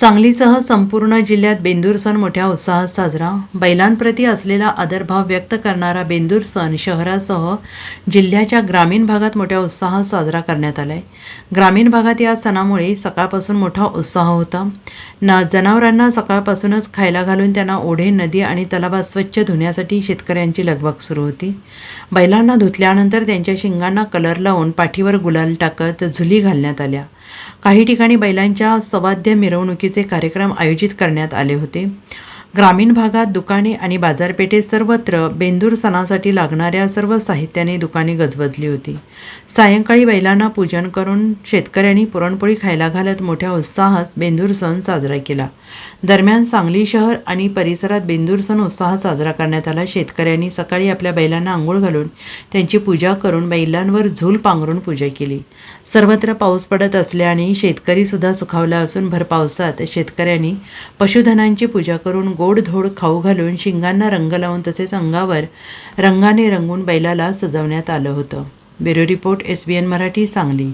सांगलीसह संपूर्ण जिल्ह्यात बेंदूर सण मोठ्या उत्साहात साजरा. बैलांप्रती असलेला आदरभाव व्यक्त करणारा बेंदूर सण शहरासह जिल्ह्याच्या ग्रामीण भागात मोठ्या उत्साहात साजरा करण्यात आलाय. ग्रामीण भागात या सणामुळे सकाळपासून मोठा उत्साह होता. ना जनावरांना सकाळपासूनच खायला घालून त्यांना ओढे नदी आणि तलावात स्वच्छ धुण्यासाठी शेतकऱ्यांची लगबग सुरू होती. बैलांना धुतल्यानंतर त्यांच्या शिंगांना कलर लावून पाठीवर गुलाल टाकत झुली घालण्यात आल्या. काही ठिकाणी बैलांच्या सवाद्य मिरवणुकीचे कार्यक्रम आयोजित करण्यात आले होते. ग्रामीण भागात दुकाने आणि बाजारपेठेत सर्वत्र बेंदूर सणासाठी लागणाऱ्या सर्व साहित्याने दुकाने गजबजली होती. सायंकाळी बैलांना पूजन करून शेतकऱ्यांनी पुरणपोळी खायला घालत मोठ्या उत्साहात बेंदूर सण साजरा केला. दरम्यान सांगली शहर आणि परिसरात बेंदूर सण उत्साहात साजरा करण्यात आला. शेतकऱ्यांनी सकाळी आपल्या बैलांना आंघोळ घालून त्यांची पूजा करून बैलांवर झूल पांघरून पूजा केली. सर्वत्र पाऊस पडत असल्याने शेतकरीसुद्धा सुखावला असून भर पावसात शेतकऱ्यांनी पशुधनांची पूजा करून गोडधोड खाऊ घालून शिंगांना रंग लावून तसेच अंगावर रंगाने रंगून बैलाला सजवण्यात आलं होतं. Bureau report S B N Marathi Sangli.